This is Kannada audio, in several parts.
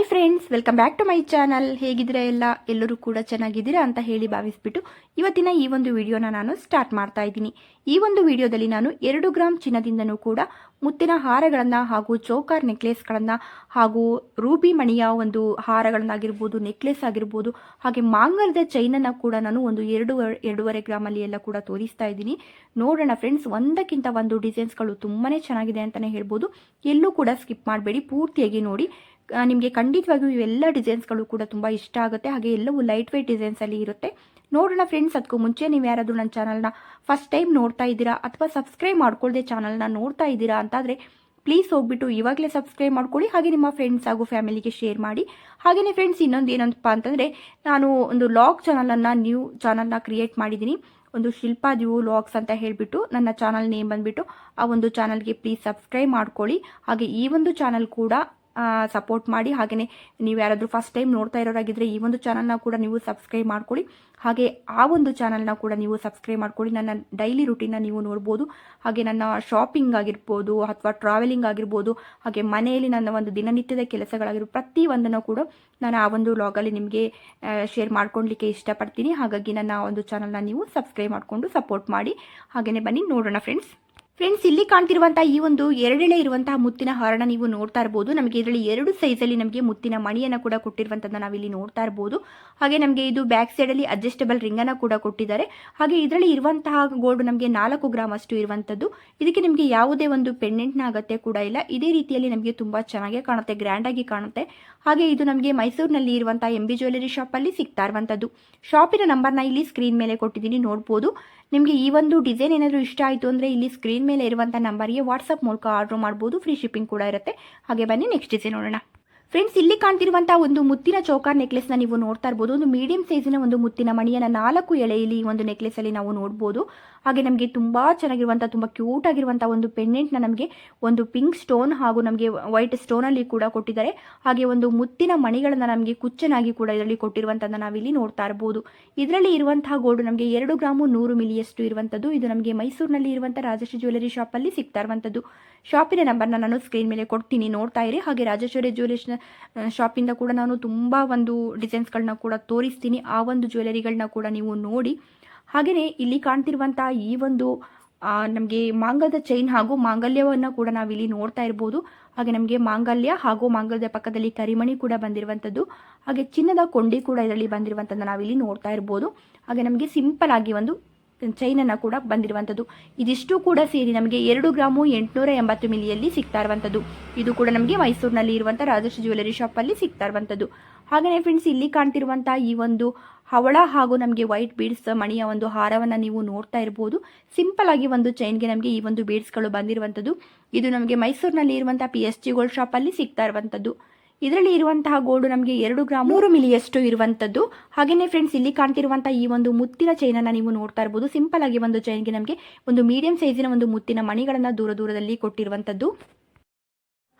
Hi friends welcome back to my channel ಹೇಗಿದ್ದೀರಾ ಎಲ್ಲ? ಎಲ್ಲರೂ ಕೂಡ ಚೆನ್ನಾಗಿದ್ದೀರಾ ಅಂತ ಹೇಳಿ ಭಾವಿಸ್ಬಿಟ್ಟು ಇವತ್ತಿನ ಈ ಒಂದು ವಿಡಿಯೋನ ನಾನು ಸ್ಟಾರ್ಟ್ ಮಾಡ್ತಾ ಇದ್ದೀನಿ. ಈ ಒಂದು ವಿಡಿಯೋದಲ್ಲಿ ನಾನು ಎರಡು ಗ್ರಾಮ್ ಚಿನ್ನದಿಂದನೂ ಕೂಡ ಮುತ್ತಿನ ಹಾರಗಳನ್ನು ಹಾಗೂ ಚೌಕಾರ್ ನೆಕ್ಲೆಸ್ಗಳನ್ನು ಹಾಗೂ ರೂಬಿ ಮಣಿಯ ಒಂದು ಹಾರಗಳನ್ನಾಗಿರ್ಬೋದು, ನೆಕ್ಲೆಸ್ ಆಗಿರ್ಬೋದು, ಹಾಗೆ ಮಾಂಗಲ್ಯದ ಚೈನನ್ನು ಕೂಡ ನಾನು ಒಂದು ಎರಡು, ಎರಡೂವರೆ ಗ್ರಾಮಲ್ಲಿ ಎಲ್ಲ ಕೂಡ ತೋರಿಸ್ತಾ ಇದ್ದೀನಿ. ನೋಡೋಣ ಫ್ರೆಂಡ್ಸ್ ಒಂದಕ್ಕಿಂತ ಒಂದು ಡಿಸೈನ್ಸ್ಗಳು ತುಂಬಾ ಚೆನ್ನಾಗಿದೆ ಅಂತಲೇ ಹೇಳ್ಬೋದು. ಎಲ್ಲೂ ಕೂಡ ಸ್ಕಿಪ್ ಮಾಡಬೇಡಿ, ಪೂರ್ತಿಯಾಗಿ ನೋಡಿ. ನಿಮಗೆ ಖಂಡಿತವಾಗಿಯೂ ಇವೆಲ್ಲ ಡಿಸೈನ್ಸ್ಗಳು ಕೂಡ ತುಂಬ ಇಷ್ಟ ಆಗುತ್ತೆ. ಹಾಗೆ ಎಲ್ಲವೂ ಲೈಟ್ ವೆಯ್ಟ್ ಡಿಸೈನ್ಸಲ್ಲಿ ಇರುತ್ತೆ. ನೋಡೋಣ ಫ್ರೆಂಡ್ಸ್ ಅದಕ್ಕೂ ಮುಂಚೆ ನೀವು ಯಾರಾದರೂ ನನ್ನ ಚಾನಲ್ನ ಫಸ್ಟ್ ಟೈಮ್ ನೋಡ್ತಾ ಇದ್ದೀರಾ ಅಥವಾ ಸಬ್ಸ್ಕ್ರೈಬ್ ಮಾಡ್ಕೊಳ್ಳದೆ ಚಾನಲ್ನ ನೋಡ್ತಾ ಇದ್ದೀರಾ ಅಂತಾದರೆ ಪ್ಲೀಸ್ ಹೋಗ್ಬಿಟ್ಟು ಇವಾಗಲೇ ಸಬ್ಸ್ಕ್ರೈಬ್ ಮಾಡ್ಕೊಳ್ಳಿ, ಹಾಗೆ ನಿಮ್ಮ ಫ್ರೆಂಡ್ಸ್ ಹಾಗೂ ಫ್ಯಾಮಿಲಿಗೆ ಶೇರ್ ಮಾಡಿ. ಹಾಗೆಯೇ ಫ್ರೆಂಡ್ಸ್ ಇನ್ನೊಂದು ಏನಂತಪ್ಪ ಅಂತಂದರೆ ನಾನು ಒಂದು ಲಾಗ್ ಚಾನಲನ್ನು ನ್ಯೂ ಚಾನಲ್ನ ಕ್ರಿಯೇಟ್ ಮಾಡಿದ್ದೀನಿ. ಒಂದು ಶಿಲ್ಪಾ ದಿವು ಲಾಗ್ಸ್ ಅಂತ ಹೇಳಿಬಿಟ್ಟು ನನ್ನ ಚಾನಲ್ ನೇಮ್ ಬಂದುಬಿಟ್ಟು ಆ ಒಂದು ಚಾನಲ್ಗೆ ಪ್ಲೀಸ್ ಸಬ್ಸ್ಕ್ರೈಬ್ ಮಾಡ್ಕೊಳ್ಳಿ. ಹಾಗೆ ಈ ಒಂದು ಚಾನಲ್ ಕೂಡ ಸಪೋರ್ಟ್ ಮಾಡಿ. ಹಾಗೆಯೇ ನೀವು ಯಾರಾದರೂ ಫಸ್ಟ್ ಟೈಮ್ ನೋಡ್ತಾ ಇರೋರಾಗಿದ್ದರೆ ಈ ಒಂದು ಚಾನಲ್ನ ಕೂಡ ನೀವು ಸಬ್ಸ್ಕ್ರೈಬ್ ಮಾಡ್ಕೊಳ್ಳಿ. ಹಾಗೆ ಆ ಒಂದು ಚಾನಲ್ನ ಕೂಡ ನೀವು ಸಬ್ಸ್ಕ್ರೈಬ್ ಮಾಡ್ಕೊಳ್ಳಿ. ನನ್ನ ಡೈಲಿ ರುಟೀನ್ನ ನೀವು ನೋಡ್ಬೋದು. ಹಾಗೆ ನನ್ನ ಶಾಪಿಂಗ್ ಆಗಿರ್ಬೋದು ಅಥವಾ ಟ್ರಾವೆಲಿಂಗ್ ಆಗಿರ್ಬೋದು. ಹಾಗೆ ಮನೆಯಲ್ಲಿ ನನ್ನ ಒಂದು ದಿನನಿತ್ಯದ ಕೆಲಸಗಳಾಗಿರ್ಬೋದು ಪ್ರತಿಯೊಂದನ್ನು ಕೂಡ ನಾನು ಆ ಒಂದು ಲಾಗಲ್ಲಿ ನಿಮಗೆ ಶೇರ್ ಮಾಡ್ಕೊಳ್ಲಿಕ್ಕೆ ಇಷ್ಟಪಡ್ತೀನಿ. ಹಾಗಾಗಿ ನನ್ನ ಒಂದು ಚಾನಲ್ನ ನೀವು ಸಬ್ಸ್ಕ್ರೈಬ್ ಮಾಡಿಕೊಂಡು ಸಪೋರ್ಟ್ ಮಾಡಿ. ಹಾಗೆಯೇ ಬನ್ನಿ, ನೋಡೋಣ ಫ್ರೆಂಡ್ಸ್ ಫ್ರೆಂಡ್ಸ್ ಇಲ್ಲಿ ಕಾಣ್ತಿರುವಂತಹ ಈ ಒಂದು ಎರಡೆಳೆ ಇರುವಂತಹ ಮುತ್ತಿನ ಹಾರನ ನೀವು ನೋಡ್ತಾ ಇರಬಹುದು ನಮಗೆ ಇದರಲ್ಲಿ ಎರಡು ಸೈಜಲ್ಲಿ ನಮಗೆ ಮುತ್ತಿನ ಮಣಿಯನ್ನು ಕೂಡ ಕೊಟ್ಟಿರುವಂಥದ್ದನ್ನ ನಾವಿಲ್ಲಿ ನೋಡ್ತಾ ಇರಬಹುದು ಹಾಗೆ ನಮಗೆ ಇದು ಬ್ಯಾಕ್ ಸೈಡ್ ಅಲ್ಲಿ ಅಡ್ಜಸ್ಟಬಲ್ ಅನ್ನ ಕೂಡ ಕೊಟ್ಟಿದ್ದಾರೆ. ಹಾಗೆ ಇದರಲ್ಲಿ ಇರುವಂತಹ ಗೋಲ್ಡ್ ನಮಗೆ ನಾಲ್ಕು ಗ್ರಾಮ್ ಅಷ್ಟು ಇರುವಂತದ್ದು. ಇದಕ್ಕೆ ನಿಮಗೆ ಯಾವುದೇ ಒಂದು ಪೆಂಡೆಂಟ್ನ ಅಗತ್ಯ ಕೂಡ ಇಲ್ಲ. ಇದೇ ರೀತಿಯಲ್ಲಿ ನಮಗೆ ತುಂಬಾ ಚೆನ್ನಾಗಿ ಕಾಣುತ್ತೆ ಗ್ರ್ಯಾಂಡಾಗಿ ಕಾಣುತ್ತೆ. ಹಾಗೆ ಇದು ನಮಗೆ ಮೈಸೂರಿನಲ್ಲಿ ಇರುವಂತಹ ಎಂ ಜ್ಯುವೆಲರಿ ಶಾಪ್ ಅಲ್ಲಿ ಸಿಗ್ತಾ ಇರುವಂತದ್ದು. ಶಾಪಿನ ನಂಬರ್ನ ಇಲ್ಲಿ ಸ್ಕ್ರೀನ್ ಮೇಲೆ ಕೊಟ್ಟಿದ್ದೀನಿ, ನೋಡ್ಬೋದು. ನಿಮಗೆ ಈ ಒಂದು ಡಿಸೈನ್ ಏನಾದರೂ ಇಷ್ಟ ಆಯಿತು ಅಂದರೆ ಇಲ್ಲಿ ಸ್ಕ್ರೀನ್ ಮೇಲೆ ಇರುವಂಥ ನಂಬರ್ಗೆ ವಾಟ್ಸಪ್ ಮೂಲಕ ಆರ್ಡ್ರ್ ಮಾಡ್ಬೋದು. ಫ್ರೀ ಶಿಪ್ಪಿಂಗ್ ಕೂಡ ಇರುತ್ತೆ. ಹಾಗೆ ಬನ್ನಿ ನೆಕ್ಸ್ಟ್ ಡಿಸೈನ್ ನೋಡೋಣ. ಫ್ರೆಂಡ್ಸ್ ಇಲ್ಲಿ ಕಾಣ್ತಿರುವಂತಹ ಒಂದು ಮುತ್ತಿನ ಚೌಕಾರ್ನ ನೀವು ನೋಡ್ತಾ ಇರಬಹುದು ಒಂದು ಮೀಡಿಯಂ ಸೈಜಿನ ಒಂದು ಮುತ್ತಿನ ಮಣಿಯನ್ನ ನಾಲ್ಕು ಎಳೆಯಲ್ಲಿ ಈ ಒಂದು ನೆಕ್ಲೆಸ್ ಅಲ್ಲಿ ನಾವು ನೋಡಬಹುದು ಹಾಗೆ ನಮಗೆ ತುಂಬಾ ಚೆನ್ನಾಗಿರುವಂತಹ, ತುಂಬಾ ಕ್ಯೂಟ್ ಆಗಿರುವಂತಹ ಒಂದು ಪೆಂಡೆಂಟ್ನ ನಮಗೆ ಒಂದು ಪಿಂಕ್ ಸ್ಟೋನ್ ಹಾಗೂ ನಮಗೆ ವೈಟ್ ಸ್ಟೋನ್ ಅಲ್ಲಿ ಕೂಡ ಕೊಟ್ಟಿದ್ದಾರೆ. ಹಾಗೆ ಒಂದು ಮುತ್ತಿನ ಮಣಿಗಳನ್ನ ನಮಗೆ ಕುಚ್ಚನಾಗಿ ಕೂಡ ಇದರಲ್ಲಿ ಕೊಟ್ಟಿರುವಂತಹ ನಾವಿಲ್ಲಿ ನೋಡ್ತಾ ಇರಬಹುದು ಇದರಲ್ಲಿ ಇರುವಂತಹ ಗೋಲ್ಡ್ ನಮಗೆ ಎರಡು ಗ್ರಾಮು ನೂರು ಮಿಲಿಯಷ್ಟು ಇರುವಂತದ್ದು. ಇದು ನಮಗೆ ಮೈಸೂರಿನಲ್ಲಿ ಇರುವಂತಹ ರಾಜೇಶ್ವರಿ ಜ್ಯುವೆಲರಿ ಶಾಪ್ ಅಲ್ಲಿ ಸಿಗ್ತಾ ಇರುವಂತದ್ದು. ಶಾಪಿನ ನಂಬರ್ ನಾನು ಸ್ಕ್ರೀನ್ ಮೇಲೆ ಕೊಡ್ತೀನಿ, ನೋಡ್ತಾ ಇರಿ. ಹಾಗೆ ರಾಜೇಶ್ವರಿ ಜ್ಯುವೆಲರ್ಸ್ ಶಾಪಿಂದ ಕೂಡ ನಾನು ತುಂಬ ಒಂದು ಡಿಸೈನ್ಸ್ಗಳನ್ನ ಕೂಡ ತೋರಿಸ್ತೀನಿ. ಆ ಒಂದು ಜ್ಯುವೆಲರಿಗಳನ್ನ ಕೂಡ ನೀವು ನೋಡಿ. ಹಾಗೆಯೇ ಇಲ್ಲಿ ಕಾಣ್ತಿರುವಂಥ ಈ ಒಂದು ನಮಗೆ ಮಾಂಗಲ್ಯದ ಚೈನ್ ಹಾಗೂ ಮಾಂಗಲ್ಯವನ್ನು ಕೂಡ ನಾವಿಲ್ಲಿ ನೋಡ್ತಾ ಇರ್ಬೋದು. ಹಾಗೆ ನಮಗೆ ಮಾಂಗಲ್ಯ ಹಾಗೂ ಮಾಂಗಲ್ಯದ ಪಕ್ಕದಲ್ಲಿ ಕರಿಮಣಿ ಕೂಡ ಬಂದಿರುವಂಥದ್ದು. ಹಾಗೆ ಚಿನ್ನದ ಕೊಂಡಿ ಕೂಡ ಇದರಲ್ಲಿ ಬಂದಿರುವಂಥದ್ದು ನಾವಿಲ್ಲಿ ನೋಡ್ತಾ ಇರ್ಬೋದು. ಹಾಗೆ ನಮಗೆ ಸಿಂಪಲ್ ಆಗಿ ಒಂದು ಚೈನನ್ನು ಕೂಡ ಬಂದಿರುವಂಥದ್ದು ಇದಿಷ್ಟು ಕೂಡ ಸೇರಿ ನಮಗೆ ಎರಡು ಗ್ರಾಮು ಎಂಟುನೂರ ಎಂಬತ್ತು ಮಿಲಿಯಲ್ಲಿ ಸಿಗ್ತಾ ಇರುವಂಥದ್ದು ಇದು ಕೂಡ ನಮಗೆ ಮೈಸೂರಿನಲ್ಲಿ ಇರುವಂಥ ರಾಜಶ್ರೀ ಜ್ಯುವೆಲರಿ ಶಾಪಲ್ಲಿ ಸಿಗ್ತಾ ಇರುವಂಥದ್ದು ಹಾಗೆಯೇ ಫ್ರೆಂಡ್ಸ್ ಇಲ್ಲಿ ಕಾಣ್ತಿರುವಂಥ ಈ ಒಂದು ಹವಳ ಹಾಗೂ ನಮಗೆ ವೈಟ್ ಬೀಡ್ಸ್ ಮಣಿಯ ಒಂದು ಹಾರವನ್ನು ನೀವು ನೋಡ್ತಾ ಇರ್ಬೋದು. ಸಿಂಪಲ್ ಆಗಿ ಒಂದು ಚೈನ್ಗೆ ನಮಗೆ ಈ ಒಂದು ಬೀಡ್ಸ್ಗಳು ಬಂದಿರುವಂಥದ್ದು ಇದು ನಮಗೆ ಮೈಸೂರಿನಲ್ಲಿ ಇರುವಂಥ ಪಿ ಎಸ್ ಜಿ ಗೋಲ್ಡ್ ಶಾಪಲ್ಲಿ ಸಿಗ್ತಾ ಇರುವಂಥದ್ದು ಇದರಲ್ಲಿ ಇರುವಂತಹ ಗೋಲ್ಡ್ ನಮಗೆ ಎರಡು ಗ್ರಾಮ್ ಮೂರು ಮಿಲಿಯಷ್ಟು ಇರುವಂತದ್ದು. ಹಾಗೆಯೇ ಫ್ರೆಂಡ್ಸ್ ಇಲ್ಲಿ ಕಾಣ್ತಿರುವಂತಹ ಈ ಒಂದು ಮುತ್ತಿನ ಚೈನ್ ಅನ್ನ ನೀವು ನೋಡ್ತಾ ಇರಬಹುದು ಸಿಂಪಲ್ ಆಗಿ ಒಂದು ಚೈನ್ಗೆ ನಮಗೆ ಒಂದು ಮೀಡಿಯಂ ಸೈಜಿನ ಒಂದು ಮುತ್ತಿನ ಮಣಿಗಳನ್ನು ದೂರ ದೂರದಲ್ಲಿ ಕೊಟ್ಟಿರುವಂಥದ್ದು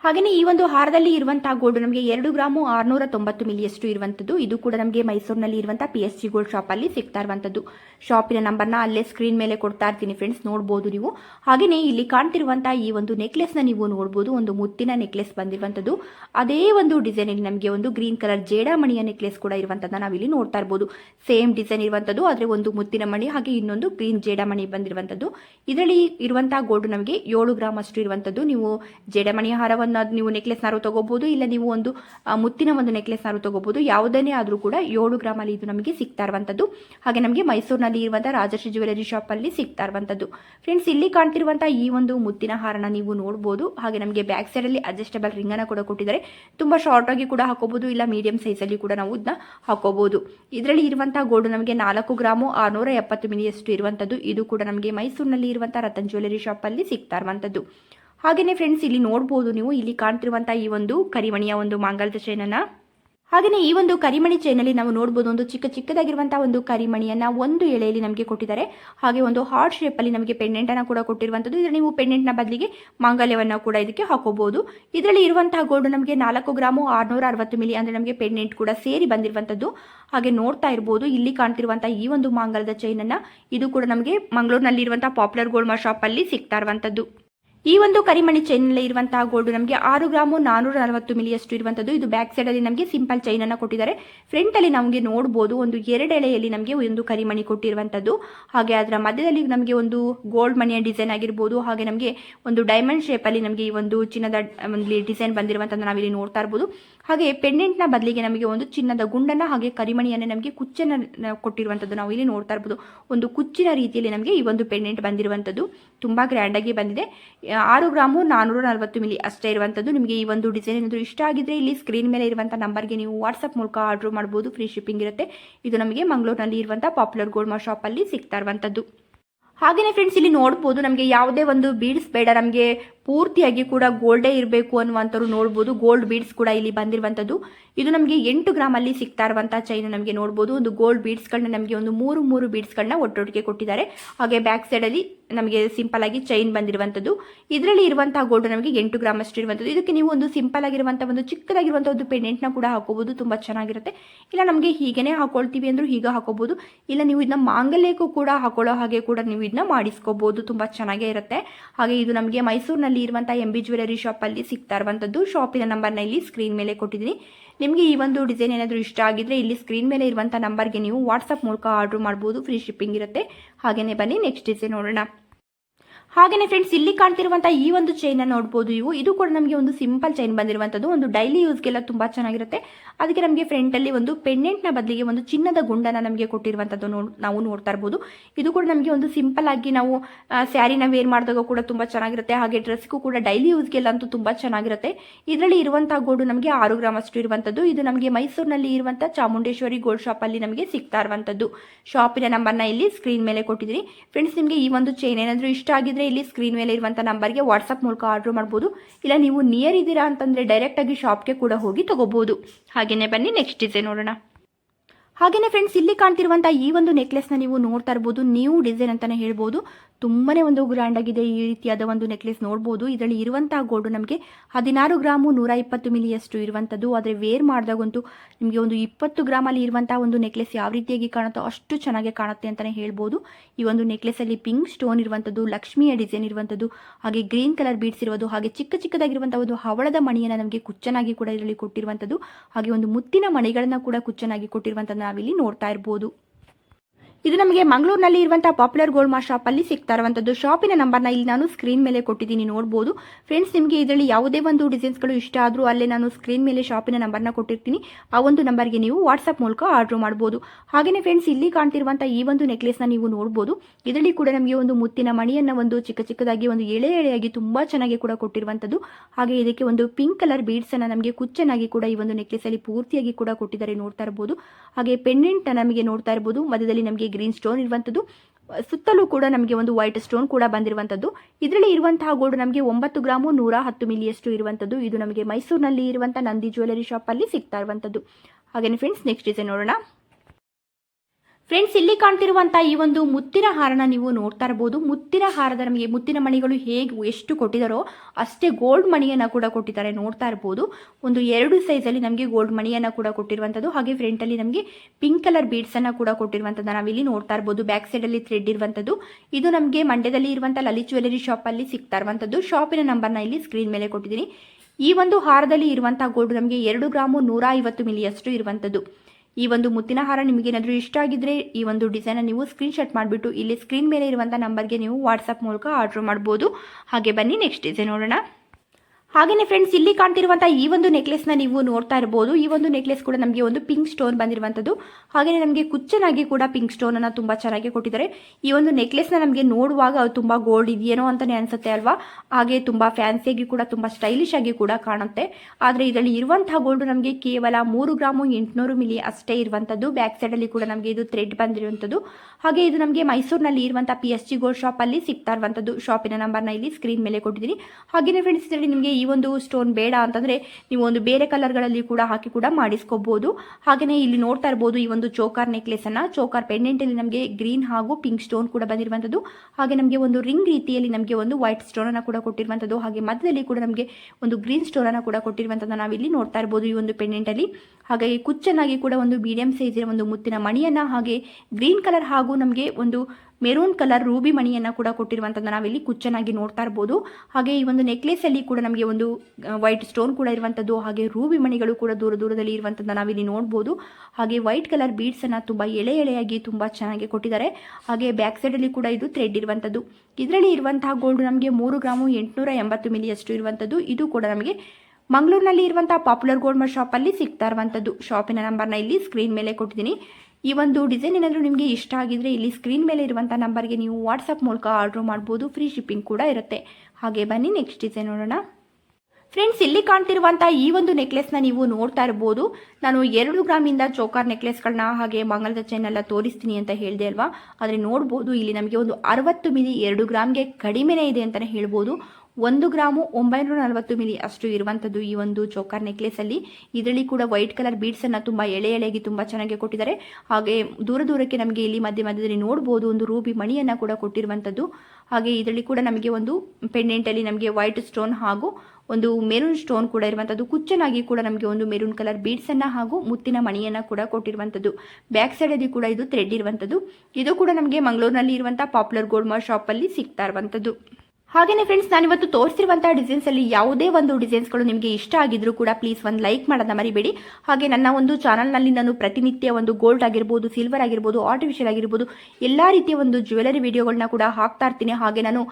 ಹಾಗೆಯೇ ಈ ಒಂದು ಹಾರದಲ್ಲಿ ಇರುವಂತಹ ಗೋಲ್ಡ್ ನಮಗೆ ಎರಡು ಗ್ರಾಮು ಆರ್ನೂರ ತೊಂಬತ್ತು ಮಿಲಿಯಷ್ಟು ಇರುವಂಥದ್ದು ಇದು ಕೂಡ ನಮಗೆ ಮೈಸೂರಿನಲ್ಲಿ ಇರುವಂತಹ ಪಿ ಎಸ್ ಜಿ ಗೋಲ್ಡ್ ಶಾಪಲ್ಲಿ ಸಿಗ್ತಾ ಇರುವಂತದ್ದು. ಶಾಪಿನ ನಂಬರ್ನ ಅಲ್ಲೇ ಸ್ಕ್ರೀನ್ ಮೇಲೆ ಕೊಡ್ತಾ ಇರ್ತೀನಿ ಫ್ರೆಂಡ್ಸ್ ನೋಡಬಹುದು ನೀವು. ಹಾಗೆಯೇ ಇಲ್ಲಿ ಕಾಣ್ತಿರುವಂತಹ ಈ ಒಂದು ನೆಕ್ಲೆಸ್ನ ನೀವು ನೋಡಬಹುದು ಒಂದು ಮುತ್ತಿನ ನೆಕ್ಲೆಸ್ ಬಂದಿರುವಂತದ್ದು. ಅದೇ ಒಂದು ಡಿಸೈನಲ್ಲಿ ನಮಗೆ ಒಂದು ಗ್ರೀನ್ ಕಲರ್ ಜೇಡಾಮಣಿಯ ನೆಕ್ಲೆಸ್ ಕೂಡ ಇರುವಂಥದ್ದನ್ನ ನಾವಿಲ್ಲಿ ನೋಡ್ತಾ ಇರಬಹುದು ಸೇಮ್ ಡಿಸೈನ್ ಇರುವಂತದ್ದು, ಆದ್ರೆ ಒಂದು ಮುತ್ತಿನ ಮಣಿ ಹಾಗೆ ಇನ್ನೊಂದು ಗ್ರೀನ್ ಜೇಡಾಮಣಿ ಬಂದಿರುವಂತದ್ದು. ಇದರಲ್ಲಿ ಇರುವಂತಹ ಗೋಲ್ಡ್ ನಮಗೆ ಏಳು ಗ್ರಾಮ್ ಅಷ್ಟು ಇರುವಂತದ್ದು. ನೀವು ಜೇಡಮಣಿ ಹಾರವನ್ನು ಅದು ನೀವು ನೆಕ್ಲೆಸ್ ನಾರು ತಗೋಬಹುದು ಇಲ್ಲ ನೀವು ಒಂದು ಮುತ್ತಿನ ಒಂದು ನೆಕ್ಲೆಸ್ ನಾರು ತಗೋಬಹುದು ಯಾವುದನ್ನೇ ಆದರೂ ಕೂಡ ಏಳು ಗ್ರಾಮಲ್ಲಿ ಇದು ನಮಗೆ ಸಿಗ್ತಾ ಇರುವಂಥದ್ದು ಹಾಗೆ ನಮಗೆ ಮೈಸೂರಿನಲ್ಲಿ ಇರುವಂತಹ ರಾಜಶ್ರೀ ಜ್ಯುವೆಲರಿ ಶಾಪಲ್ಲಿ ಸಿಗ್ತಾ ಇರುವಂಥದ್ದು ಫ್ರೆಂಡ್ಸ್ ಇಲ್ಲಿ ಕಾಣ್ತಿರುವಂತಹ ಈ ಒಂದು ಮುತ್ತಿನ ಹಾರನ ನೀವು ನೋಡಬಹುದು ಹಾಗೆ ನಮಗೆ ಬ್ಯಾಕ್ ಸೈಡ್ ಸೈಡಲ್ಲಿ ಅಡ್ಜಸ್ಟಬಲ್ ಅನ್ನ ಕೂಡ ಕೊಟ್ಟಿದ್ದಾರೆ. ತುಂಬಾ ಶಾರ್ಟ್ ಆಗಿ ಕೂಡ ಹಾಕೋಬಹುದು ಇಲ್ಲ ಮೀಡಿಯಂ ಸೈಜ್ ಅಲ್ಲಿ ಕೂಡ ನಾವು ಇದನ್ನ ಹಾಕೋಬಹುದು ಇದರಲ್ಲಿ ಇರುವಂತಹ ಗೋಲ್ಡ್ ನಮಗೆ ನಾಲ್ಕು ಗ್ರಾಮು ಆರುನೂರ ಎಪ್ಪತ್ತು ಮಿಲಿಯಷ್ಟು ಇರುವಂತದ್ದು. ಇದು ಕೂಡ ನಮಗೆ ಮೈಸೂರಿನಲ್ಲಿ ಇರುವಂತಹ ರತನ್ ಜ್ಯುವೆಲರಿ ಶಾಪಲ್ಲಿ ಸಿಗ್ತಾ ಇರುವಂಥದ್ದು ಹಾಗೆಯೇ ಫ್ರೆಂಡ್ಸ್ ಇಲ್ಲಿ ನೋಡ್ಬೋದು ನೀವು. ಇಲ್ಲಿ ಕಾಣ್ತಿರುವಂಥ ಈ ಒಂದು ಕರಿಮಣಿಯ ಒಂದು ಮಾಂಗಲ್ಯ ಚೈನನ್ನು ಹಾಗೆಯೇ ಈ ಒಂದು ಕರಿಮಣಿ ಚೈನಲ್ಲಿ ನಾವು ನೋಡ್ಬೋದು ಒಂದು ಚಿಕ್ಕ ಚಿಕ್ಕದಾಗಿರುವಂತಹ ಒಂದು ಕರಿಮಣಿಯನ್ನ ಒಂದು ಎಳೆಯಲ್ಲಿ ನಮಗೆ ಕೊಟ್ಟಿದ್ದಾರೆ. ಹಾಗೆ ಒಂದು ಹಾರ್ಟ್ ಅಲ್ಲಿ ನಮಗೆ ಪೆಂಡೆಂಟನ್ನು ಕೂಡ ಕೊಟ್ಟಿರುವಂಥದ್ದು. ಇದ್ರೆ ನೀವು ಪೆಂಡೆಂಟ್ನ ಬದಲಿಗೆ ಮಾಂಗಲ್ಯವನ್ನು ಕೂಡ ಇದಕ್ಕೆ ಹಾಕೋಬಹುದು ಇದರಲ್ಲಿ ಇರುವಂತಹ ಗೋಲ್ಡ್ ನಮಗೆ ನಾಲ್ಕು ಗ್ರಾಮು ಆರುನೂರ ಅರವತ್ತು ಮಿಲಿ ಅಂದ್ರೆ ನಮಗೆ ಪೆಂಡೆಂಟ್ ಕೂಡ ಸೇರಿ ಬಂದಿರುವಂಥದ್ದು. ಹಾಗೆ ನೋಡ್ತಾ ಇರ್ಬೋದು. ಇಲ್ಲಿ ಕಾಣ್ತಿರುವಂತಹ ಈ ಒಂದು ಮಾಂಗಲ್ಯದ ಚೈನನ್ನು ಇದು ಕೂಡ ನಮಗೆ ಮಂಗಳೂರಿನಲ್ಲಿ ಇರುವಂತಹ ಪಾಪ್ಯುಲರ್ ಗೋಲ್ಡ್ ಅಲ್ಲಿ ಸಿಗ್ತಾ ಇರುವಂಥದ್ದು. ಈ ಒಂದು ಕರಿಮಣಿ ಚೈನ್ ಚೈನಲ್ಲಿ ಇರುವಂತಹ ಗೋಲ್ಡ್ ನಮಗೆ ಆರು ಗ್ರಾಮು ನಾನೂರ ನಲವತ್ತು ಮಿಲಿಯಷ್ಟು ಇರುವಂತದ್ದು ಇದು ಬ್ಯಾಕ್ ಸೈಡ್ ಅಲ್ಲಿ ನಮಗೆ ಸಿಂಪಲ್ ಚೈನ್ ಅನ್ನ ಕೊಟ್ಟಿದ್ದಾರೆ. ಫ್ರಂಟ್ ಅಲ್ಲಿ ನಮಗೆ ನೋಡಬಹುದು ಒಂದು ಎರಡು ಎಳೆಯಲ್ಲಿ ನಮಗೆ ಒಂದು ಕರಿಮಣಿ ಕೊಟ್ಟಿರುವಂತದ್ದು ಹಾಗೆ ಅದರ ಮಧ್ಯದಲ್ಲಿ ನಮಗೆ ಒಂದು ಗೋಲ್ಡ್ ಮಣಿಯ ಡಿಸೈನ್ ಆಗಿರ್ಬೋದು. ಹಾಗೆ ನಮಗೆ ಒಂದು ಡೈಮಂಡ್ ಶೇಪ್ ಅಲ್ಲಿ ನಮಗೆ ಈ ಒಂದು ಚಿನ್ನದ, ಒಂದು ಡಿಸೈನ್ ಬಂದಿರುವಂತದ್ದು ನಾವಿಲ್ಲಿ ನೋಡ್ತಾ ಇರಬಹುದು ಹಾಗೆ ಪೆಂಡೆಂಟ್ನ ಬದಲಿಗೆ ನಮಗೆ ಒಂದು ಚಿನ್ನದ ಗುಂಡನ್ನ ಹಾಗೆ ಕರಿಮಣಿಯನ್ನ ನಮಗೆ ಕುಚ್ಚನ್ನು ಕೊಟ್ಟಿರುವಂಥದ್ದು ನಾವು ಇಲ್ಲಿ ನೋಡ್ತಾ ಇರ್ಬೋದು. ಒಂದು ಕುಚ್ಚಿನ ರೀತಿಯಲ್ಲಿ ನಮಗೆ ಈ ಒಂದು ಪೆಂಡೆಂಟ್ ಬಂದಿರುವಂತದ್ದು ತುಂಬಾ ಗ್ರ್ಯಾಂಡ್ ಆಗಿ ಬಂದಿದೆ. ಆರು ಗ್ರಾಮು ನಾನೂರ ನಲವತ್ತು ಮಿಲಿ ಅಷ್ಟೇ ಇರುವಂತದ್ದು ನಿಮಗೆ ಈ ಒಂದು ಡಿಸೈನ್ ಏನಾದರೂ ಇಷ್ಟ ಆಗಿದ್ರೆ ಇಲ್ಲಿ ಸ್ಕ್ರೀನ್ ಮೇಲೆ ಇರುವಂಥ ನಂಬರ್ಗೆ ನೀವು ವಾಟ್ಸಪ್ ಮೂಲಕ ಆರ್ಡರ್ ಮಾಡ್ಬೋದು. ಫ್ರೀ ಶಿಪ್ಪಿಂಗ್ ಇರುತ್ತೆ. ಇದು ನಮಗೆ ಮಂಗಳೂರಿನಲ್ಲಿ ಇರುವಂಥ ಪಾಪ್ಯುಲರ್ ಗೋಲ್ಡ್ ಮಾ ಶಾಪಲ್ಲಿ ಸಿಗ್ತಾ ಇರುವಂಥದ್ದು. ಹಾಗೆಯೇ ಫ್ರೆಂಡ್ಸ್ ಇಲ್ಲಿ ನೋಡ್ಬೋದು ನಮಗೆ ಯಾವುದೇ ಒಂದು ಬೀಡ್ಸ್ ಬೇಡ. ನಮಗೆ ಪೂರ್ತಿಯಾಗಿ ಕೂಡ ಗೋಲ್ಡೇ ಇರಬೇಕು ಅನ್ನುವಂಥವ್ರು ನೋಡ್ಬೋದು. ಗೋಲ್ಡ್ ಬೀಡ್ಸ್ ಕೂಡ ಇಲ್ಲಿ ಬಂದಿರುವಂಥದ್ದು. ಇದು ನಮಗೆ ಎಂಟು ಗ್ರಾಮಲ್ಲಿ ಸಿಗ್ತಾ ಇರುವಂತಹ ಚೈನ್ ನಮಗೆ ನೋಡ್ಬೋದು. ಒಂದು ಗೋಲ್ಡ್ ಬೀಡ್ಸ್ಗಳನ್ನ ನಮಗೆ ಒಂದು ಮೂರು ಮೂರು ಬೀಡ್ಸ್ಗಳನ್ನ ಒಟ್ಟೊಟ್ಟಿಗೆ ಕೊಟ್ಟಿದ್ದಾರೆ. ಹಾಗೆ ಬ್ಯಾಕ್ ಸೈಡಲ್ಲಿ ನಮಗೆ ಸಿಂಪಲ್ ಆಗಿ ಚೈನ್ ಬಂದಿರುವಂಥದ್ದು. ಇದರಲ್ಲಿ ಇರುವಂತಹ ಗೋಲ್ಡ್ ನಮಗೆ ಎಂಟು ಗ್ರಾಮ್ ಅಷ್ಟು ಇರುವಂಥದ್ದು. ಇದಕ್ಕೆ ನೀವು ಒಂದು ಸಿಂಪಲ್ ಆಗಿರುವಂತಹ ಒಂದು ಚಿಕ್ಕದಾಗಿರುವಂಥ ಒಂದು ಪೆಂಡೆಂಟ್ನ ಕೂಡ ಹಾಕೋಬಹುದು ತುಂಬಾ ಚೆನ್ನಾಗಿರುತ್ತೆ. ಇಲ್ಲ, ನಮಗೆ ಹೀಗೇನೆ ಹಾಕೊಳ್ತೀವಿ ಅಂದ್ರೆ ಹೀಗೆ ಹಾಕೋಬಹುದು ಇಲ್ಲ, ನೀವು ಇದನ್ನ ಮಾಂಗಲ್ಯಕ್ಕೂ ಕೂಡ ಹಾಕೊಳ್ಳೋ ಹಾಗೆ ಕೂಡ ನೀವು ಇದನ್ನ ಮಾಡಿಸ್ಕೋಬಹುದು ತುಂಬಾ ಚೆನ್ನಾಗೇ ಇರುತ್ತೆ. ಹಾಗೆ ಇದು ನಮಗೆ ಮೈಸೂರಿನಲ್ಲಿ ಇರುವಂಥ ಎಂ ಬಿ ಜ್ಯುವೆಲರಿ ಶಾಪಲ್ಲಿ ಸಿಗ್ತಾ ಇರುವಂಥದ್ದು ಶಾಪಿನ ನಂಬರ್ನ ಇಲ್ಲಿ ಸ್ಕ್ರೀನ್ ಮೇಲೆ ಕೊಟ್ಟಿದ್ದೀನಿ. ನಿಮಗೆ ಈ ಒಂದು ಡಿಸೈನ್ ಏನಾದರೂ ಇಷ್ಟ ಆಗಿದ್ರೆ ಇಲ್ಲಿ ಸ್ಕ್ರೀನ್ ಮೇಲೆ ಇರುವಂಥ ನಂಬರ್ಗೆ ನೀವು ವಾಟ್ಸಪ್ ಮೂಲಕ ಆರ್ಡರ್ ಮಾಡ್ಬೋದು. ಫ್ರೀ ಶಿಪ್ಪಿಂಗ್ ಇರುತ್ತೆ. ಹಾಗೆಯೇ ಬನ್ನಿ ನೆಕ್ಸ್ಟ್ ಡಿಸೈನ್ ನೋಡೋಣ. ಹಾಗೆಯೇ ಫ್ರೆಂಡ್ಸ್ ಇಲ್ಲಿ ಕಾಣ್ತಿರುವಂಥ ಈ ಒಂದು ಚೈನ್ ನೋಡ್ಬೋದು ಇವು ಇದು ಕೂಡ ನಮಗೆ ಒಂದು ಸಿಂಪಲ್ ಚೈನ್ ಬಂದಿರುವಂಥದ್ದು ಒಂದು ಡೈಲಿ ಯೂಸ್ಗೆಲ್ಲ ತುಂಬ ಚೆನ್ನಾಗಿರುತ್ತೆ. ಅದಕ್ಕೆ ನಮಗೆ ಫ್ರಂಟಲ್ಲಿ ಒಂದು ಪೆಂಡೆಂಟ್ನ ಬದಲಿಗೆ ಒಂದು ಚಿನ್ನದ ಗುಂಡನ ನಮಗೆ ಕೊಟ್ಟಿರುವಂಥದ್ದು ನಾವು ನೋಡ್ತಾ ಇರ್ಬೋದು. ಇದು ಕೂಡ ನಮಗೆ ಒಂದು ಸಿಂಪಲ್ ಆಗಿ ನಾವು ಸ್ಯಾರಿನ ವೇರ್ ಮಾಡಿದಾಗ ಕೂಡ ತುಂಬ ಚೆನ್ನಾಗಿರುತ್ತೆ. ಹಾಗೆ ಡ್ರೆಸ್ಗೂ ಕೂಡ ಡೈಲಿ ಯೂಸ್ಗೆಲ್ಲ ಅಂತೂ ತುಂಬ ಚೆನ್ನಾಗಿರುತ್ತೆ. ಇದರಲ್ಲಿ ಇರುವಂಥ ಗೋಡು ನಮಗೆ ಆರು ಗ್ರಾಮ್ ಅಷ್ಟು ಇರುವಂಥದ್ದು ಇದು ನಮಗೆ ಮೈಸೂರಿನಲ್ಲಿ ಇರುವಂಥ ಚಾಮುಂಡೇಶ್ವರಿ ಗೋಲ್ಡ್ ಶಾಪಲ್ಲಿ ನಮಗೆ ಸಿಗ್ತಾ ಇರುವಂಥದ್ದು ಶಾಪಿನ ನಂಬರ್ನ ಇಲ್ಲಿ ಸ್ಕ್ರೀನ್ ಮೇಲೆ ಕೊಟ್ಟಿದ್ದೀನಿ. ಫ್ರೆಂಡ್ಸ್ ನಿಮಗೆ ಈ ಒಂದು ಚೈನ್ ಏನಾದರೂ ಇಷ್ಟ ಆಗಿದ್ರೆ ಇಲ್ಲಿ ಸ್ಕ್ರೀನ್ ಮೇಲೆ ಇರುವಂಥ ನಂಬರ್ಗೆ ವಾಟ್ಸಪ್ ಮೂಲಕ ಆರ್ಡರ್ ಮಾಡ್ಬೋದು. ಇಲ್ಲ, ನೀವು ನಿಯರ್ ಇದ್ದೀರಾ ಅಂತಂದರೆ ಡೈರೆಕ್ಟಾಗಿ ಶಾಪ್ಗೆ ಕೂಡ ಹೋಗಿ ತಗೋಬೋದು. ಹಾಗೆಯೇ ಬನ್ನಿ ನೆಕ್ಸ್ಟ್ ಡಿಸೈನ್ ನೋಡೋಣ. ಹಾಗೆಯೇ ಫ್ರೆಂಡ್ಸ್ ಇಲ್ಲಿ ಕಾಣ್ತಿರುವಂಥ ಈ ಒಂದು ನೆಕ್ಲೆಸ್ನ ನೀವು ನೋಡ್ತಾ ಇರ್ಬೋದು ನ್ಯೂ ಡಿಸೈನ್ ಅಂತಲೇ ಹೇಳ್ಬೋದು. ತುಂಬಾನೇ ಒಂದು ಗ್ರ್ಯಾಂಡ್ ಆಗಿದೆ ಈ ರೀತಿಯಾದ ಒಂದು ನೆಕ್ಲೆಸ್ ನೋಡ್ಬೋದು. ಇದರಲ್ಲಿ ಇರುವಂತಹ ಗೋಲ್ಡ್ ನಮಗೆ ಹದಿನಾರು ಗ್ರಾಮು ನೂರ ಇಪ್ಪತ್ತು ಮಿಲಿಯಷ್ಟು ಇರುವಂಥದ್ದು ಆದರೆ ವೇರ್ ಮಾಡಿದಾಗಂತೂ ನಿಮಗೆ ಒಂದು ಇಪ್ಪತ್ತು ಗ್ರಾಮಲ್ಲಿ ಇರುವಂತಹ ಒಂದು ನೆಕ್ಲೆಸ್ ಯಾವ ರೀತಿಯಾಗಿ ಕಾಣುತ್ತೋ ಅಷ್ಟು ಚೆನ್ನಾಗಿ ಕಾಣುತ್ತೆ ಅಂತಲೇ ಹೇಳ್ಬೋದು. ಈ ಒಂದು ನೆಕ್ಲೆಸಲ್ಲಿ ಪಿಂಕ್ ಸ್ಟೋನ್ ಇರುವಂಥದ್ದು ಲಕ್ಷ್ಮಿಯ ಡಿಸೈನ್ ಇರುವಂಥದ್ದು ಹಾಗೆ ಗ್ರೀನ್ ಕಲರ್ ಬೀಡ್ಸ್ ಇರುವುದು, ಹಾಗೆ ಚಿಕ್ಕ ಚಿಕ್ಕದಾಗಿರುವಂಥ ಒಂದು ಹವಳದ ಮಣಿಯನ್ನು ನಮಗೆ ಕುಚ್ಚನಾಗಿ ಕೂಡ ಇದರಲ್ಲಿ ಕೊಟ್ಟಿರುವಂಥದ್ದು ಹಾಗೆ ಒಂದು ಮುತ್ತಿನ ಮಣಿಗಳನ್ನು ಕೂಡ ಕುಚ್ಚನಾಗಿ ಕೊಟ್ಟಿರುವಂಥದ್ದು ನಾವಿಲ್ಲಿ ನೋಡ್ತಾ ಇರ್ಬೋದು. ಇದು ನಮಗೆ ಮಂಗಳೂರಿನಲ್ಲಿ ಇರುವಂತಹ ಪಾಪ್ಯುಲರ್ ಗೋಲ್ಡ್ ಮಾ ಅಲ್ಲಿ ಸಿಗ್ತಾ ಇರುವಂತದ್ದು. ಶಾಪಿನ ನಂಬರ್ನ ಇಲ್ಲಿ ನಾನು ಸ್ಕ್ರೀನ್ ಮೇಲೆ ಕೊಟ್ಟಿದ್ದೀನಿ ನೋಡಬಹುದು ಫ್ರೆಂಡ್ಸ್ ನಿಮಗೆ ಇದರಲ್ಲಿ ಯಾವುದೇ ಒಂದು ಡಿಸೈನ್ಸ್ಗಳು ಇಷ್ಟ ಆದರೂ ಅಲ್ಲೇ ನಾನು ಸ್ಕ್ರೀನ್ ಮೇಲೆ ಶಾಪಿನ ನಂಬರ್ನ ಕೊಟ್ಟಿರ್ತೀನಿ. ಆ ಒಂದು ನಂಬರ್ಗೆ ನೀವು ವಾಟ್ಸ್ಆಪ್ ಮೂಲಕ ಆರ್ಡರ್ ಮಾಡಬಹುದು ಹಾಗೆಯೇ ಫ್ರೆಂಡ್ಸ್ ಇಲ್ಲಿ ಕಾಣ್ತಿರುವಂತಹ ಈ ಒಂದು ನೆಕ್ಲೆಸ್ನ ನೀವು ನೋಡಬಹುದು ಇದರಲ್ಲಿ ಕೂಡ ನಮಗೆ ಒಂದು ಮುತ್ತಿನ ಮಣಿಯನ್ನ ಒಂದು ಚಿಕ್ಕ ಚಿಕ್ಕದಾಗಿ, ಒಂದು ಎಳೆ ಎಳೆಯಾಗಿ ತುಂಬಾ ಚೆನ್ನಾಗಿ ಕೂಡ ಕೊಟ್ಟಿರುವಂತದ್ದು. ಹಾಗೆ ಇದಕ್ಕೆ ಒಂದು ಪಿಂಕ್ ಕಲರ್ ಬೀಡ್ಸನ್ನು ನಮಗೆ ಕುಚ್ಚನಾಗಿ ಕೂಡ ಈ ಒಂದು ನೆಕ್ಲೆಸಲ್ಲಿ ಪೂರ್ತಿಯಾಗಿ ಕೂಡ ಕೊಟ್ಟಿದ್ದಾರೆ ನೋಡ್ತಾ ಇರಬಹುದು ಹಾಗೆ ಪೆಂಡೆಂಟ್ ನಮಗೆ ನೋಡ್ತಾ ಇರಬಹುದು ಮಧ್ಯದಲ್ಲಿ ನಮಗೆ ಗ್ರೀನ್ ಸ್ಟೋನ್ ಇರುವಂಥದ್ದು ಸುತ್ತಲೂ ಕೂಡ ನಮಗೆ ಒಂದು ವೈಟ್ ಸ್ಟೋನ್ ಕೂಡ ಬಂದಿರುವಂಥದ್ದು ಇದರಲ್ಲಿ ಇರುವಂತಹ ಗೋಲ್ಡ್ ನಮಗೆ ಒಂಬತ್ತು ಗ್ರಾಮು ನೂರ ಹತ್ತು ಮಿಲಿಯಷ್ಟು ಇರುವಂಥದ್ದು ಇದು ನಮಗೆ ಮೈಸೂರಿನಲ್ಲಿ ಇರುವಂಥ ನಂದಿ ಜ್ಯುವೆಲರಿ ಶಾಪಲ್ಲಿ ಸಿಗ್ತಾ ಇರುವಂಥದ್ದು ಹಾಗೇನೆ ಫ್ರೆಂಡ್ಸ್ ನೆಕ್ಸ್ಟ್ ಡಿಸೈನ್ ನೋಡೋಣ. ಫ್ರೆಂಡ್ಸ್ ಇಲ್ಲಿ ಕಾಣ್ತಿರುವಂಥ ಈ ಒಂದು ಮುತ್ತಿನ ಹಾರನ ನೀವು ನೋಡ್ತಾ ಇರಬಹುದು ಮುತ್ತಿನ ಹಾರದ ನಮಗೆ ಮುತ್ತಿನ ಮಣಿಗಳು ಹೇಗೆ ಎಷ್ಟು ಕೊಟ್ಟಿದಾರೋ ಅಷ್ಟೇ ಗೋಲ್ಡ್ ಮಣಿಯನ್ನ ಕೂಡ ಕೊಟ್ಟಿದ್ದಾರೆ ನೋಡ್ತಾ ಇರ್ಬೋದು. ಒಂದು ಎರಡು ಸೈಜಲ್ಲಿ ನಮಗೆ ಗೋಲ್ಡ್ ಮಣಿಯನ್ನ ಕೂಡ ಕೊಟ್ಟಿರುವಂಥದ್ದು ಹಾಗೆ ಫ್ರಂಟಲ್ಲಿ ನಮಗೆ ಪಿಂಕ್ ಕಲರ್ ಬೀಡ್ಸ್ ಅನ್ನ ಕೂಡ ಕೊಟ್ಟಿರುವಂಥದ್ದು ನಾವಿಲ್ಲಿ ನೋಡ್ತಾ ಇರ್ಬೋದು. ಬ್ಯಾಕ್ ಸೈಡಲ್ಲಿ ಥ್ರೆಡ್ ಇರುವಂಥದ್ದು ಇದು ನಮಗೆ ಮಂಡ್ಯದಲ್ಲಿ ಇರುವಂಥ ಲಲಿತ್ ಜ್ಯುವೆಲರಿ ಶಾಪಲ್ಲಿ ಸಿಗ್ತಾ ಇರುವಂಥದ್ದು ಶಾಪಿನ ನಂಬರ್ನ ಇಲ್ಲಿ ಸ್ಕ್ರೀನ್ ಮೇಲೆ ಕೊಟ್ಟಿದ್ದೀನಿ. ಈ ಒಂದು ಹಾರದಲ್ಲಿ ಇರುವಂತಹ ಗೋಲ್ಡ್ ನಮಗೆ ಎರಡು ಗ್ರಾಮು ನೂರ ಐವತ್ತು ಮಿಲಿಯಷ್ಟು ಇರುವಂಥದ್ದು ಈ ಒಂದು ಮುತ್ತಿನ ಹಾರ ನಿಮಗೆ ಏನಾದರೂ ಇಷ್ಟ ಆಗಿದ್ರೆ ಈ ಒಂದು ಡಿಸೈನ್ ನೀವು ಸ್ಕ್ರೀನ್ಶಾಟ್ ಮಾಡಿಬಿಟ್ಟು ಇಲ್ಲಿ ಸ್ಕ್ರೀನ್ ಮೇಲೆ ಇರುವಂಥ ನಂಬರ್ಗೆ ನೀವು ವಾಟ್ಸಪ್ ಮೂಲಕ ಆರ್ಡರ್ ಮಾಡ್ಬೋದು. ಹಾಗೆ ಬನ್ನಿ ನೆಕ್ಸ್ಟ್ ಡಿಸೈನ್ ನೋಡೋಣ. ಹಾಗೆಯೇ ಫ್ರೆಂಡ್ಸ್ ಇಲ್ಲಿ ಕಾಣ್ತಿರುವಂತಹ ಈ ಒಂದು ನೆಕ್ಲೆಸ್ನ ನೀವು ನೋಡ್ತಾ ಇರಬಹುದು ಈ ಒಂದು ನೆಕ್ಲೆಸ್ ಕೂಡ ನಮಗೆ ಒಂದು ಪಿಂಕ್ ಸ್ಟೋನ್ ಬಂದಿರುವಂತದ್ದು. ಹಾಗೆಯೇ ನಮಗೆ ಕುಚ್ಚನಾಗಿ ಕೂಡ ಪಿಂಕ್ ಸ್ಟೋನ್ ಅನ್ನ ತುಂಬಾ ಚೆನ್ನಾಗಿ ಕೊಟ್ಟಿದ್ದಾರೆ. ಈ ಒಂದು ನೆಕ್ಲೆಸ್ನ ನಮಗೆ ನೋಡುವಾಗ ಅದು ತುಂಬಾ ಗೋಲ್ಡ್ ಇದೆಯೇನೋ ಅಂತಾನೆ ಅನ್ಸುತ್ತೆ ಅಲ್ವಾ? ಹಾಗೆ ತುಂಬಾ ಫ್ಯಾನ್ಸಿಯಾಗಿ ಕೂಡ, ತುಂಬಾ ಸ್ಟೈಲಿಶ್ ಆಗಿ ಕೂಡ ಕಾಣುತ್ತೆ. ಆದ್ರೆ ಇದರಲ್ಲಿ ಇರುವಂತಹ ಗೋಲ್ಡ್ ನಮಗೆ ಕೇವಲ ಮೂರು ಗ್ರಾಮು ಎಂಟುನೂರು ಮಿಲಿ ಅಷ್ಟೇ ಇರುವಂಥದ್ದು ಬ್ಯಾಕ್ ಸೈಡ್ ಅಲ್ಲಿ ಕೂಡ ನಮಗೆ ಇದು ಥ್ರೆಡ್ ಬಂದಿರುವಂಥದ್ದು ಹಾಗೆ ಇದು ನಮಗೆ ಮೈಸೂರಿನಲ್ಲಿ ಇರುವಂಥ ಪಿ ಎಸ್ ಜಿ ಗೋಲ್ಡ್ ಅಲ್ಲಿ ಸಿಗ್ತಾ ಇರುವಂಥದ್ದು ಶಾಪಿನ ನಂಬರ್ನ ಇಲ್ಲಿ ಸ್ಕ್ರೀನ್ ಮೇಲೆ ಕೊಟ್ಟಿದ್ದೀನಿ. ಹಾಗೆಯೇ ಫ್ರೆಂಡ್ಸ್ ಇದರಲ್ಲಿ ನಿಮಗೆ ಈ ಒಂದು ಸ್ಟೋನ್ ಬೇಡ ಅಂತಂದರೆ ನೀವು ಒಂದು ಬೇರೆ ಕಲರ್ಗಳಲ್ಲಿ ಕೂಡ ಹಾಕಿ ಕೂಡ ಮಾಡಿಸ್ಕೋಬಹುದು ಹಾಗೆಯೇ ಇಲ್ಲಿ ನೋಡ್ತಾ ಇರ್ಬೋದು ಈ ಒಂದು ಚೋಕಾರ್ ನೆಕ್ಲೆಸನ್ನು ಚೋಕಾರ್ ಪೆಂಡೆಂಟಲ್ಲಿ ನಮಗೆ ಗ್ರೀನ್ ಹಾಗೂ ಪಿಂಕ್ ಸ್ಟೋನ್ ಕೂಡ ಬಂದಿರುವಂಥದ್ದು ಹಾಗೆ ನಮಗೆ ಒಂದು ರಿಂಗ್ ರೀತಿಯಲ್ಲಿ ನಮಗೆ ಒಂದು ವೈಟ್ ಸ್ಟೋನನ್ನು ಕೂಡ ಕೊಟ್ಟಿರುವಂಥದ್ದು ಹಾಗೆ ಮಧ್ಯದಲ್ಲಿ ಕೂಡ ನಮಗೆ ಒಂದು ಗ್ರೀನ್ ಸ್ಟೋನನ್ನು ಕೂಡ ಕೊಟ್ಟಿರುವಂಥದ್ದು ನಾವಿಲ್ಲಿ ನೋಡ್ತಾ ಇರ್ಬೋದು ಈ ಒಂದು ಪೆಂಡೆಂಟಲ್ಲಿ ಹಾಗಾಗಿ ಕುಚ್ಚನಾಗಿ ಕೂಡ ಒಂದು ಮೀಡಿಯಂ ಸೈಜಿನ ಒಂದು ಮುತ್ತಿನ ಮಣಿಯನ್ನು ಹಾಗೆ ಗ್ರೀನ್ ಕಲರ್ ಹಾಗೂ ನಮಗೆ ಒಂದು ಮೆರೂನ್ ಕಲರ್ ರೂಬಿ ಮಣಿಯನ್ನು ಕೂಡ ಕೊಟ್ಟಿರುವಂಥದ್ದು ನಾವಿಲ್ಲಿ ಕುಚ್ಚನಾಗಿ ನೋಡ್ತಾ ಇರ್ಬೋದು. ಹಾಗೆ ಈ ಒಂದು ನೆಕ್ಲೆಸ್ ಅಲ್ಲಿ ಕೂಡ ನಮಗೆ ಒಂದು ವೈಟ್ ಸ್ಟೋನ್ ಕೂಡ ಇರುವಂಥದ್ದು, ಹಾಗೆ ರೂಬಿ ಮಣಿಗಳು ಕೂಡ ದೂರ ದೂರದಲ್ಲಿ ಇರುವಂಥದ್ದು ನಾವಿಲ್ಲಿ ನೋಡ್ಬೋದು. ಹಾಗೆ ವೈಟ್ ಕಲರ್ ಬೀಡ್ಸ್ ಅನ್ನ ತುಂಬಾ ಎಳೆ ಎಳೆಯಾಗಿ ತುಂಬಾ ಚೆನ್ನಾಗಿ ಕೊಟ್ಟಿದ್ದಾರೆ. ಹಾಗೆ ಬ್ಯಾಕ್ ಸೈಡ್ ಅಲ್ಲಿ ಕೂಡ ಇದು ಥ್ರೆಡ್ ಇರುವಂಥದ್ದು. ಇದರಲ್ಲಿ ಇರುವಂತಹ ಗೋಲ್ಡ್ ನಮಗೆ ಮೂರು ಗ್ರಾಮು ಎಂಟುನೂರ ಎಂಬತ್ತು ಮಿಲಿಯಷ್ಟು ಇರುವಂಥದ್ದು. ಇದು ಕೂಡ ನಮಗೆ ಮಂಗಳೂರಿನಲ್ಲಿ ಇರುವಂತಹ ಪಾಪ್ಯುಲರ್ ಗೋಲ್ಡ್ ಶಾಪಲ್ಲಿ ಸಿಗ್ತಾ ಇರುವಂಥದ್ದು ಶಾಪಿನ ನಂಬರ್ನ ಇಲ್ಲಿ ಸ್ಕ್ರೀನ್ ಮೇಲೆ ಕೊಟ್ಟಿದ್ದೀನಿ. ಈ ಒಂದು ಡಿಸೈನ್ ಏನಾದರೂ ನಿಮಗೆ ಇಷ್ಟ ಆಗಿದ್ರೆ ಇಲ್ಲಿ ಸ್ಕ್ರೀನ್ ಮೇಲೆ ಇರುವಂಥ ನಂಬರ್ಗೆ ನೀವು ವಾಟ್ಸಪ್ ಮೂಲಕ ಆರ್ಡರ್ ಮಾಡ್ಬೋದು. ಫ್ರೀ ಶಿಪ್ಪಿಂಗ್ ಕೂಡ ಇರುತ್ತೆ. ಹಾಗೆ ಬನ್ನಿ ನೆಕ್ಸ್ಟ್ ಡಿಸೈನ್ ನೋಡೋಣ. ಫ್ರೆಂಡ್ಸ್ ಇಲ್ಲಿ ಕಾಣ್ತಿರುವಂಥ ಈ ಒಂದು ನೆಕ್ಲೆಸ್ನ ನೀವು ನೋಡ್ತಾ ಇರ್ಬೋದು. ನಾನು ಎರಡು ಗ್ರಾಮಿಂದ ಚೋಕಾರ್ ನೆಕ್ಲೆಸ್ಗಳನ್ನ ಹಾಗೆ ಮಂಗಲದ ಚೈನ್ ಎಲ್ಲ ತೋರಿಸ್ತೀನಿ ಅಂತ ಹೇಳಿದೆ ಅಲ್ವಾ? ಆದರೆ ನೋಡ್ಬೋದು, ಇಲ್ಲಿ ನಮಗೆ ಒಂದು ಅರವತ್ತು ಮಿಲಿ ಎರಡು ಗ್ರಾಮ್ಗೆ ಕಡಿಮೆನೇ ಇದೆ ಅಂತಲೇ ಹೇಳ್ಬೋದು. ಒಂದು ಗ್ರಾಮು ಒಂಬೈನೂರ ನಲವತ್ತು ಮಿಲಿ ಅಷ್ಟು ಇರುವಂತದ್ದು ಈ ಒಂದು ಚೋಕರ್ ನೆಕ್ಲೆಸ್ ಅಲ್ಲಿ ಇದರಲ್ಲಿ ಕೂಡ ವೈಟ್ ಕಲರ್ ಬೀಡ್ಸ್ ಅನ್ನ ತುಂಬಾ ಎಳೆ ಎಳೆಯಾಗಿ ತುಂಬಾ ಚೆನ್ನಾಗಿ ಕೊಟ್ಟಿದ್ದಾರೆ. ಹಾಗೆ ದೂರ ದೂರಕ್ಕೆ ನಮಗೆ ಇಲ್ಲಿ ಮಧ್ಯ ಮಧ್ಯದಲ್ಲಿ ನೋಡಬಹುದು ಒಂದು ರೂಬಿ ಮಣಿಯನ್ನ ಕೂಡ ಕೊಟ್ಟಿರುವಂತದ್ದು ಹಾಗೆ ಇದರಲ್ಲಿ ಕೂಡ ನಮಗೆ ಒಂದು ಪೆಂಡೆಂಟ್ ಅಲ್ಲಿ ನಮಗೆ ವೈಟ್ ಸ್ಟೋನ್ ಹಾಗೂ ಒಂದು ಮೆರೂನ್ ಸ್ಟೋನ್ ಕೂಡ ಇರುವಂತದ್ದು ಕುಚ್ಚನಾಗಿ ಕೂಡ ನಮಗೆ ಒಂದು ಮೆರೂನ್ ಕಲರ್ ಬೀಡ್ಸ್ ಅನ್ನ ಹಾಗೂ ಮುತ್ತಿನ ಮಣಿಯನ್ನ ಕೂಡ ಕೊಟ್ಟಿರುವಂತದ್ದು ಬ್ಯಾಕ್ ಸೈಡ್ ಅಲ್ಲಿ ಕೂಡ ಇದು ಥ್ರೆಡ್ ಇರುವಂತದ್ದು ಇದು ಕೂಡ ನಮಗೆ ಮಂಗಳೂರಿನಲ್ಲಿ ಇರುವಂತಹ ಪಾಪ್ಯುಲರ್ ಗೋಲ್ಡ್ ಮಾರ್ ಶಾಪ್ ಅಲ್ಲಿ ಸಿಗ್ತಾ ಇರುವಂಥದ್ದು. ಹಾಗೇನೆ ಫ್ರೆಂಡ್ಸ್ ನಾನು ಇವತ್ತು ತೋರಿಸಿರುವಂತಹ ಡಿಸೈನ್ಸ್ ಅಲ್ಲಿ ಯಾವುದೇ ಒಂದು ಡಿಸೈನ್ಸ್ಗಳು ನಿಮಗೆ ಇಷ್ಟ ಆಗಿದ್ರು ಕೂಡ ಪ್ಲೀಸ್ ಒಂದು ಲೈಕ್ ಮಾಡೋದನ್ನ ಮರಿಬೇಡಿ. ಹಾಗೆ ನನ್ನ ಒಂದು ಚಾನಲ್ನಲ್ಲಿ ನಾನು ಪ್ರತಿನಿತ್ಯ ಒಂದು ಗೋಲ್ಡ್ ಆಗಿರ್ಬೋದು ಸಿಲ್ವರ್ ಆಗಿರ್ಬೋದು ಆರ್ಟಿಫಿಷಿಯಲ್ ಆಗಿರ್ಬೋದು, ಎಲ್ಲ ರೀತಿಯ ಒಂದು ಜ್ಯುವೆಲರಿ ವಿಡಿಯೋಗಳನ್ನ ಕೂಡ ಹಾಕ್ತಾ ಇರ್ತೀನಿ. ಹಾಗೆ ನಾನು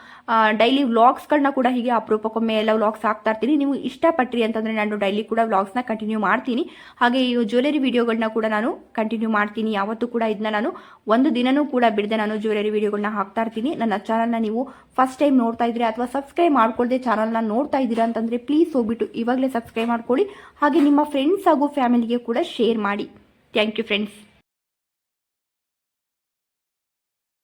ಡೈಲಿ ವ್ಲಾಗ್ಸ್ಗಳನ್ನ ಕೂಡ ಹೀಗೆ ಅಪರೂಪಕ್ಕೊಮ್ಮೆ ಎಲ್ಲ ವ್ಲಾಗ್ಸ್ ಹಾಕ್ತಾ ಇರ್ತೀನಿ. ನೀವು ಇಷ್ಟಪಟ್ರಿ ಅಂತಂದ್ರೆ ನಾನು ಡೈಲಿ ಕೂಡ ವ್ಲಾಗ್ಸ್ನ ಕಂಟಿನ್ಯೂ ಮಾಡ್ತೀನಿ. ಹಾಗೆ ಈ ಜ್ಯುವೆಲರಿ ವಿಡಿಯೋಗಳನ್ನ ಕೂಡ ನಾನು ಕಂಟಿನ್ಯೂ ಮಾಡ್ತೀನಿ. ಯಾವತ್ತೂ ಕೂಡ ಇದನ್ನ ನಾನು ಒಂದು ದಿನನೂ ಕೂಡ ಬಿಡದೆ ನಾನು ಜ್ಯುವೆಲರಿ ವಿಡಿಯೋಗಳನ್ನ ಹಾಕ್ತಾ ಇರ್ತೀನಿ. ನನ್ನ ಚಾನಲ್ನ ನೀವು ಫಸ್ಟ್ ಟೈಮ್ ನೋಡ್ತಾ ಇದ್ರೆ ಅಥವಾ ಸಬ್ಸ್ಕ್ರೈಬ್ ಮಾಡ್ಕೊಳ್ಳದೆ ಚಾನಲ್ನ ನೋಡ್ತಾ ಇದ್ದೀರಾ ಅಂತಂದ್ರೆ ಪ್ಲೀಸ್ ಹೋಗ್ಬಿಟ್ಟು ಇವಾಗಲೇ ಸಬ್ಸ್ಕ್ರೈಬ್ ಮಾಡ್ಕೊಳ್ಳಿ. ಹಾಗೆ ನಿಮ್ಮ ಫ್ರೆಂಡ್ಸ್ ಹಾಗೂ ಫ್ಯಾಮಿಲಿಗೆ ಕೂಡ ಶೇರ್ ಮಾಡಿ. Thank you friends